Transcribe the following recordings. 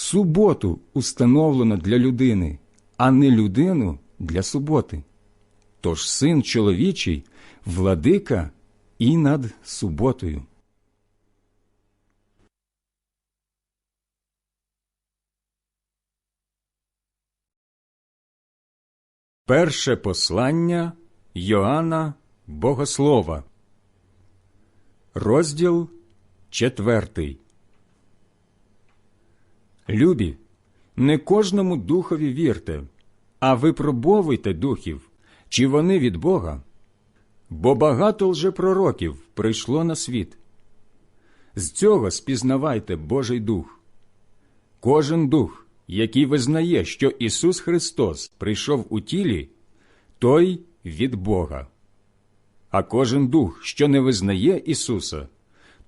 Суботу установлено для людини, а не людину для суботи. Тож син чоловічий, владика і над суботою. Перше послання Йоанна Богослова, розділ четвертий. Любі, не кожному духові вірте, а випробовуйте духів, чи вони від Бога. Бо багато лжепророків прийшло на світ. З цього спізнавайте Божий дух. Кожен дух, який визнає, що Ісус Христос прийшов у тілі, той від Бога. А кожен дух, що не визнає Ісуса,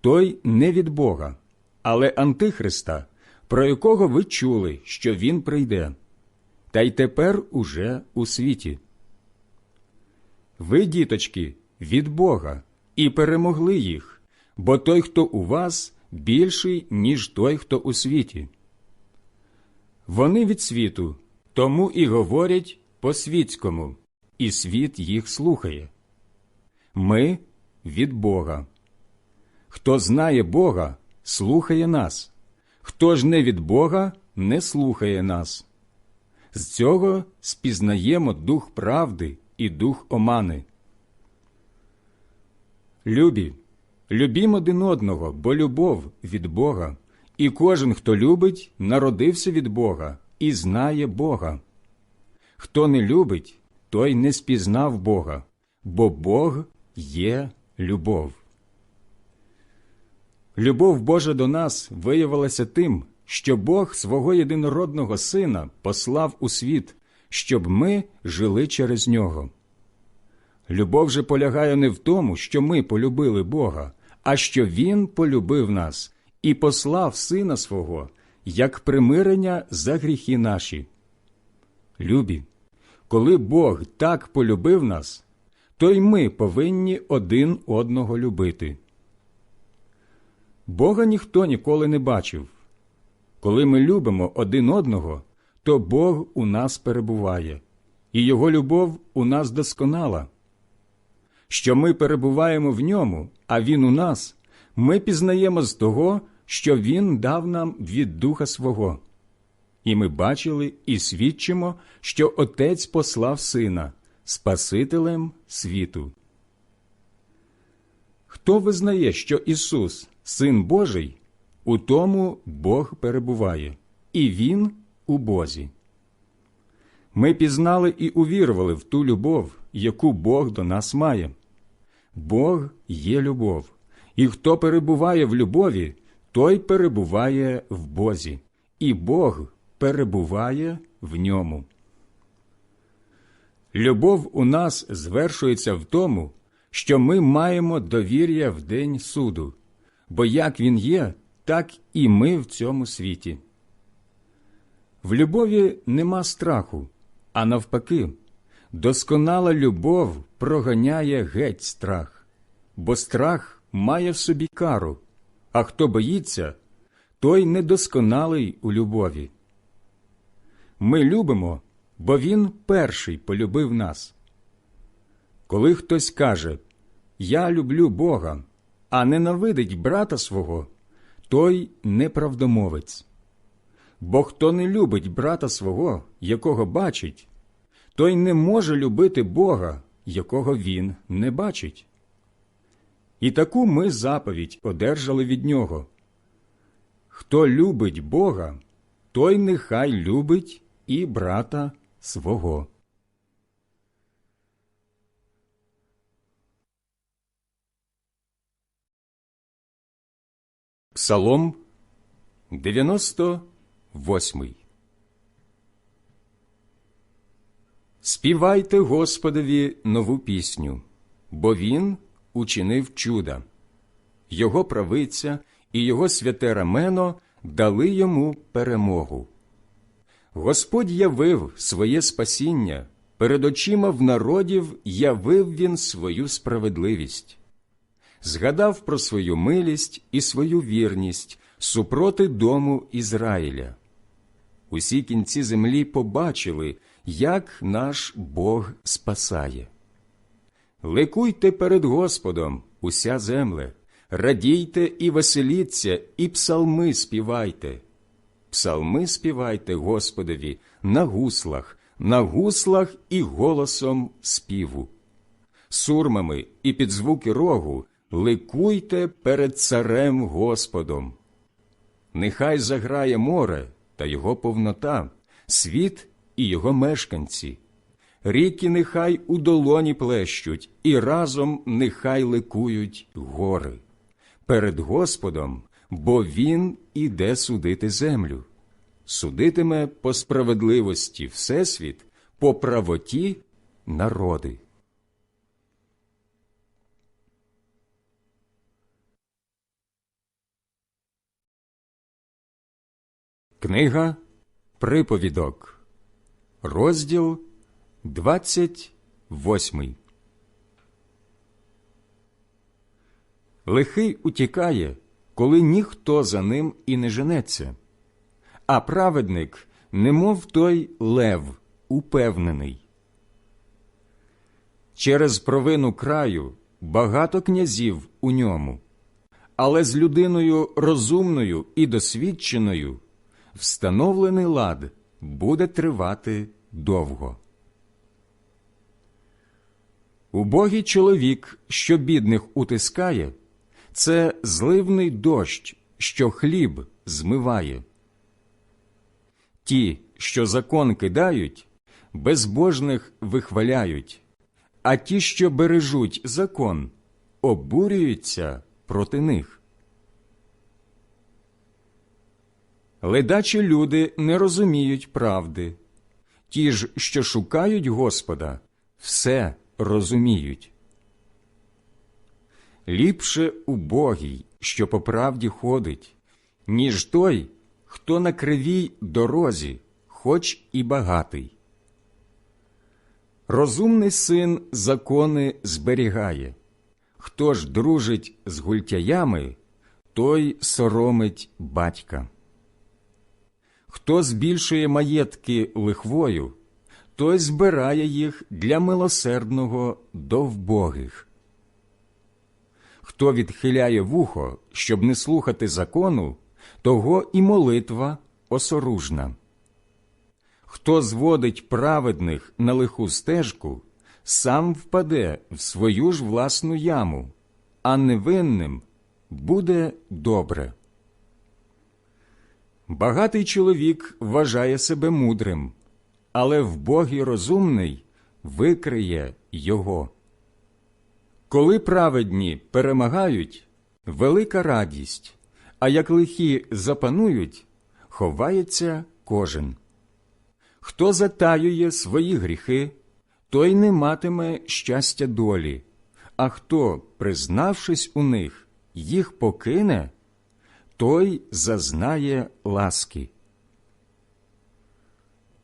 той не від Бога, але Антихриста, про якого ви чули, що Він прийде, та й тепер уже у світі. Ви, діточки, від Бога, і перемогли їх, бо той, хто у вас, більший, ніж той, хто у світі. Вони від світу, тому і говорять по світському, і світ їх слухає. Ми від Бога. Хто знає Бога, слухає нас, хто ж не від Бога, не слухає нас. З цього спізнаємо дух правди і дух омани. Любі, любім один одного, бо любов від Бога, і кожен, хто любить, народився від Бога і знає Бога. Хто не любить, той не спізнав Бога, бо Бог є любов. Любов Божа до нас виявилася тим, що Бог свого єдинородного Сина послав у світ, щоб ми жили через нього. Любов же полягає не в тому, що ми полюбили Бога, а що Він полюбив нас і послав Сина свого як примирення за гріхи наші. Любі, коли Бог так полюбив нас, то й ми повинні один одного любити. Бога ніхто ніколи не бачив. Коли ми любимо один одного, то Бог у нас перебуває, і Його любов у нас досконала. Що ми перебуваємо в ньому, а Він у нас, ми пізнаємо з того, що Він дав нам від Духа свого. І ми бачили і свідчимо, що Отець послав Сина, Спасителем світу. Хто визнає, що Ісус, Син Божий, у тому Бог перебуває, і Він у Бозі. Ми пізнали і увірували в ту любов, яку Бог до нас має. Бог є любов, і хто перебуває в любові, той перебуває в Бозі, і Бог перебуває в ньому. Любов у нас звершується в тому, що ми маємо довір'я в день суду, бо як він є, так і ми в цьому світі. В любові нема страху, а навпаки, досконала любов проганяє геть страх, бо страх має в собі кару, а хто боїться, той недосконалий у любові. Ми любимо, бо Він перший полюбив нас. Коли хтось каже Я люблю Бога, а ненавидить брата свого, той неправдомовець. Бо хто не любить брата свого, якого бачить, той не може любити Бога, якого він не бачить. І таку ми заповідь одержали від нього. Хто любить Бога, той нехай любить і брата свого. Псалом 98 Співайте Господові нову пісню, бо він учинив чуда. Його правиця і його святе рамено дали йому перемогу. Господь явив своє спасіння, перед очима в народів явив він свою справедливість, згадав про свою милість і свою вірність супроти дому Ізраїля. Усі кінці землі побачили, як наш Бог спасає. Ликуйте перед Господом, уся земле, радійте і веселіться, і псалми співайте. Псалми співайте Господові на гуслах, на гуслах і голосом співу. Сурмами і під звуки рогу ликуйте перед царем Господом. Нехай заграє море та його повнота, світ і його мешканці. Ріки нехай у долоні плещуть, і разом нехай ликують гори. Перед Господом, бо Він іде судити землю, судитиме по справедливості Всесвіт, по правоті народи. Книга Приповідок, розділ 28 Лихий утікає, коли ніхто за ним і не женеться, а праведник, немов той лев, упевнений. Через провину краю багато князів у ньому, але з людиною розумною і досвідченою встановлений лад буде тривати довго. Убогий чоловік, що бідних утискає, це зливний дощ, що хліб змиває. Ті, що закон кидають, безбожних вихваляють, а ті, що бережуть закон, обурюються проти них. Ледачі люди не розуміють правди, ті ж, що шукають Господа, все розуміють. Ліпше убогий, що по правді ходить, ніж той, хто на кривій дорозі, хоч і багатий. Розумний син закони зберігає. Хто ж дружить з гультяями, той соромить батька. Хто збільшує маєтки лихвою, той збирає їх для милосердного до вбогих. Хто відхиляє вухо, щоб не слухати закону, того і молитва осоружна. Хто зводить праведних на лиху стежку, сам впаде в свою ж власну яму, а невинним буде добре. Багатий чоловік вважає себе мудрим, але вбогий розумний викриє його. Коли праведні перемагають, велика радість, а як лихі запанують, ховається кожен. Хто затаює свої гріхи, той не матиме щастя долі, а хто, признавшись у них, їх покине той зазнає ласки.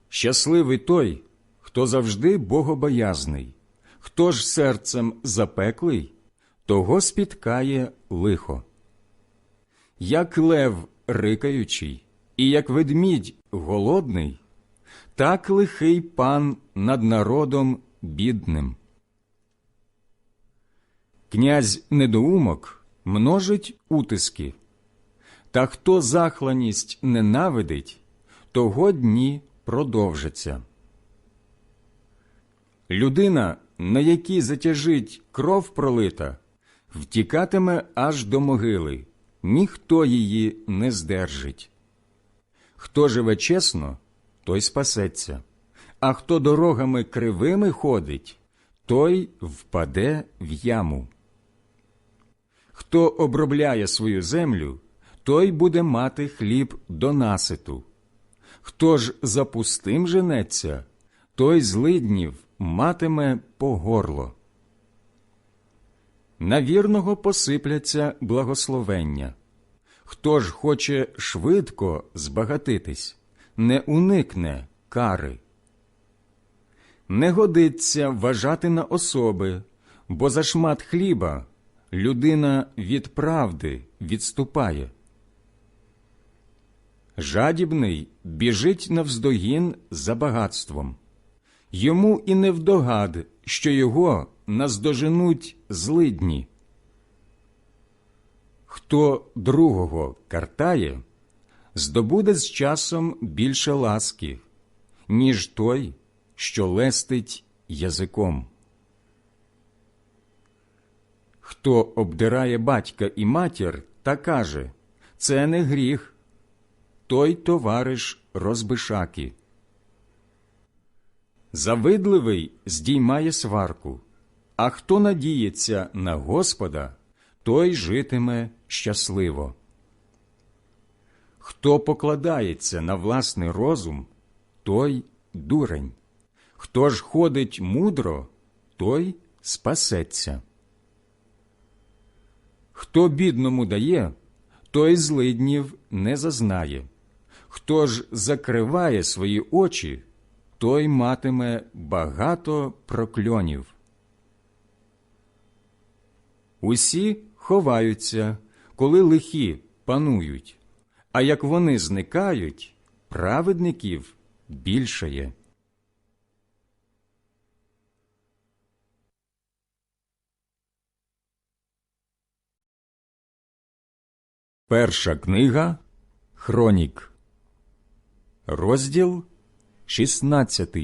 Щасливий той, хто завжди богобоязний, хто ж серцем запеклий, того спіткає лихо. Як лев рикаючий, і як ведмідь голодний, так лихий пан над народом бідним. Князь недоумок множить утиски. Та хто захланість ненавидить, того дні продовжаться. Людина, на якій затяжить кров пролита, втікатиме аж до могили, ніхто її не здержить. Хто живе чесно, той спасеться, а хто дорогами кривими ходить, той впаде в яму. Хто обробляє свою землю, той буде мати хліб до наситу. Хто ж за пустим женеться, той злиднів матиме по горло. на вірного посипляться благословення. Хто ж хоче швидко збагатитись, не уникне кари. Не годиться вважати на особи, бо за шмат хліба людина від правди відступає. Жадібний біжить навздогін за багатством. Йому і не вдогад, що його наздоженуть злидні. Хто другого картає, здобуде з часом більше ласки, ніж той, що лестить язиком. Хто обдирає батька і матір та каже це не гріх, той товариш розбишаки. Завидливий здіймає сварку, а хто надіється на Господа, той житиме щасливо. Хто покладається на власний розум, той дурень. Хто ж ходить мудро, той спасеться. Хто бідному дає, той злиднів не зазнає. Хто ж закриває свої очі, той матиме багато прокльонів. Усі ховаються, коли лихі панують, а як вони зникають, праведників більшає. Перша книга Хронік, розділ 16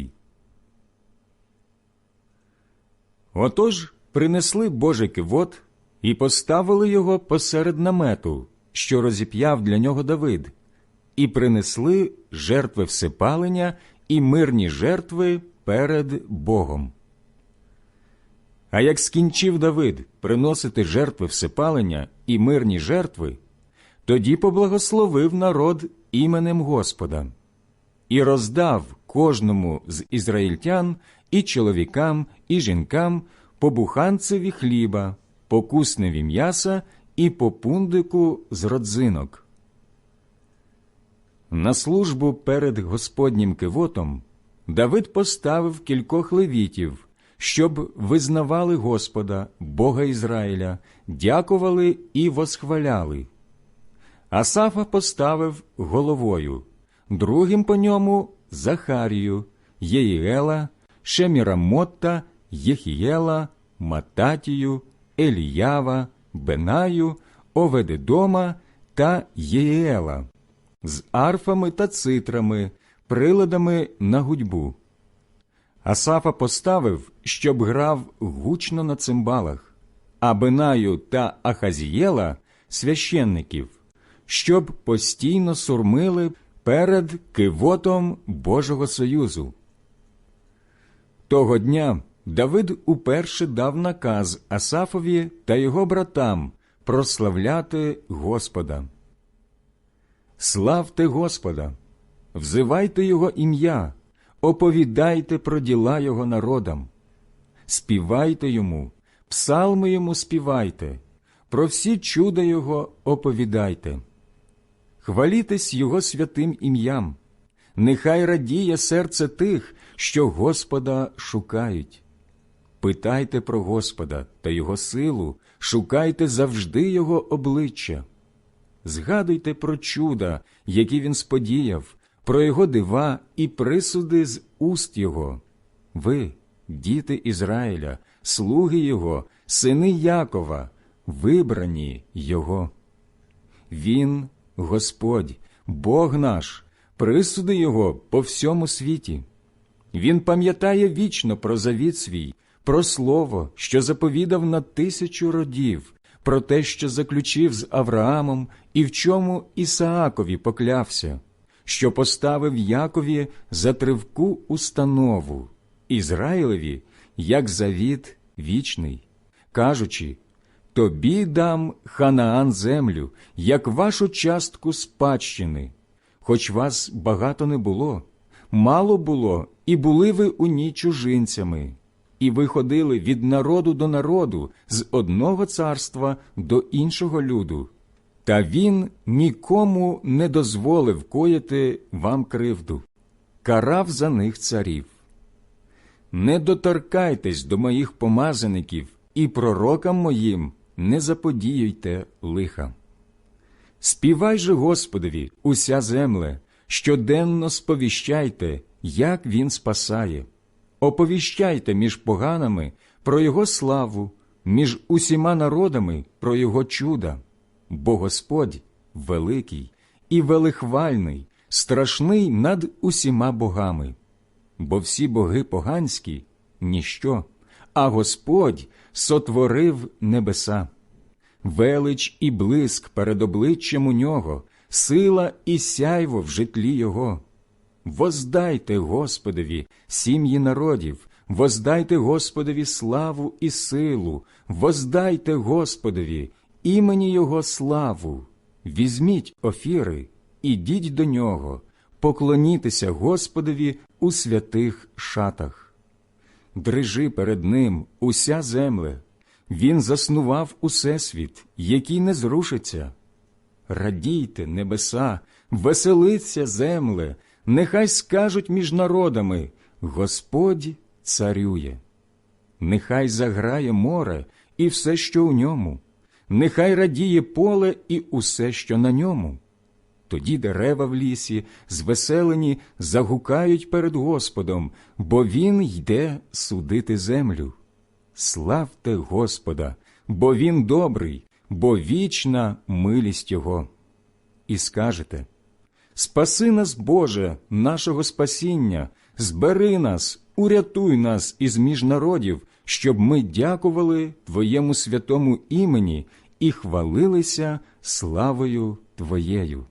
Отож принесли Божий кивот і поставили його посеред намету, що розіп'яв для нього Давид, і принесли жертви всепалення і мирні жертви перед Богом. А як скінчив Давид приносити жертви всепалення і мирні жертви, тоді поблагословив народ іменем Господа і роздав кожному з ізраїльтян і чоловікам, і жінкам по буханцеві хліба, по кусневі м'яса і по пундику з родзинок. На службу перед Господнім кивотом Давид поставив кількох левітів, щоб визнавали Господа, Бога Ізраїля, дякували і восхваляли. Асафа поставив головою, другим по ньому Захарію, Єїела, Шемірамотта, Єхієла, Мататію, Еліява, Бенаю, Оведедома та Єєела з арфами та цитрами, приладами на гудьбу. Асафа поставив, щоб грав гучно на цимбалах, а Бенаю та Ахазієла священників, щоб постійно сурмили перед кивотом Божого Союзу. Того дня Давид уперше дав наказ Асафові та його братам прославляти Господа. Славте Господа, взивайте Його ім'я, оповідайте про діла Його народам, співайте йому, псалми йому співайте, про всі чуда Його оповідайте. Хвалітесь Його святим ім'ям, нехай радіє серце тих, що Господа шукають. Питайте про Господа та Його силу, шукайте завжди Його обличчя. Згадуйте про чуда, які він сподіяв, про його дива і присуди з уст Його. Ви, діти Ізраїля, слуги Його, сини Якова, вибрані Його. Він, Господь, Бог наш, присуди Його по всьому світі. Він пам'ятає вічно про завіт свій, про слово, що заповідав на тисячу родів, про те, що заключив з Авраамом і в чому Ісаакові поклявся, що поставив Якові за тривку установу, Ізраїлеві як завіт вічний, кажучи Тобі дам Ханаан землю, як вашу частку спадщини, хоч вас багато не було, мало було, і були ви у ній чужинцями і ви ходили від народу до народу, з одного царства до іншого люду. Та він нікому не дозволив коїти вам кривду, карав за них царів. Не доторкайтесь до моїх помазаників і пророкам моїм не заподіюйте лиха. Співай же Господові, уся земле, щоденно сповіщайте, як він спасає. Оповіщайте між поганами про Його славу, між усіма народами про Його чуда, бо Господь великий і велихвальний, страшний над усіма богами. Бо всі боги поганські ніщо, а Господь сотворив небеса. Велич і блиск перед обличчям у нього, сила і сяйво в житлі його. Воздайте Господові, сім'ї народів, воздайте Господові славу і силу, воздайте Господові, імені Його славу. Візьміть офіри, ідіть до нього, поклонітеся Господові у святих шатах. Дрижи перед ним уся земле, він заснував усесвіт, який не зрушиться. Радійте, небеса, веселиться земле, нехай скажуть між народами Господь царює. Нехай заграє море і все, що у ньому, нехай радіє поле і усе, що на ньому. Тоді дерева в лісі, звеселені, загукають перед Господом, бо Він йде судити землю. Славте Господа, бо Він добрий, бо вічна милість Його. І скажете Спаси нас, Боже, нашого спасіння, збери нас, урятуй нас із між народів, щоб ми дякували Твоєму святому імені і хвалилися славою Твоєю.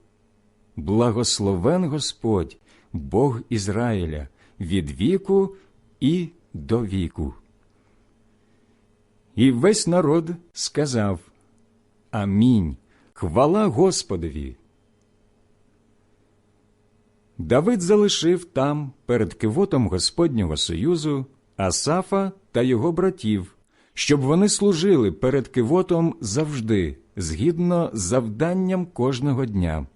Благословен Господь, Бог Ізраїля, від віку і до віку. І весь народ сказав Амінь. Хвала Господові. Давид залишив там, перед кивотом Господнього Союзу, Асафа та його братів, щоб вони служили перед кивотом завжди, згідно з завданням кожного дня.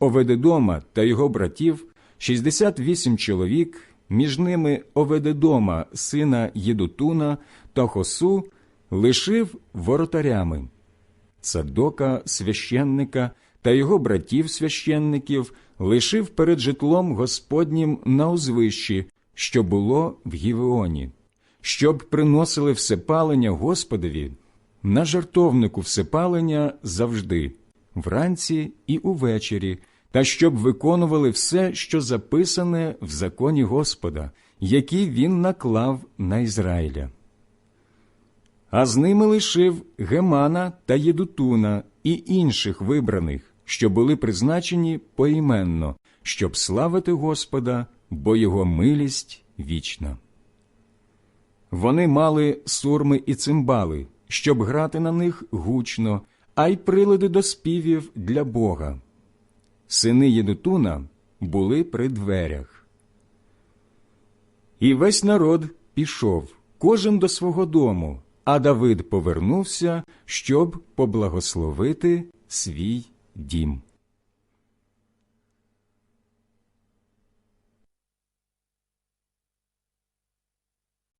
Оведедома та його братів 68 чоловік, між ними Оведедома, сина Єдутуна та Хосу, лишив воротарями. Цадока священника та його братів священників лишив перед житлом Господнім на узвищі, що було в Гівеоні, щоб приносили всепалення Господові на жертовнику всепалення завжди, вранці і увечері, та щоб виконували все, що записане в законі Господа, який він наклав на Ізраїля. А з ними лишив Гемана та Єдутуна і інших вибраних, що були призначені поіменно, щоб славити Господа, бо його милість вічна. Вони мали сурми і цимбали, щоб грати на них гучно, а й прилади до співів для Бога. Сини Єдутуна були при дверях. І весь народ пішов, кожен до свого дому, а Давид повернувся, щоб поблагословити свій дім.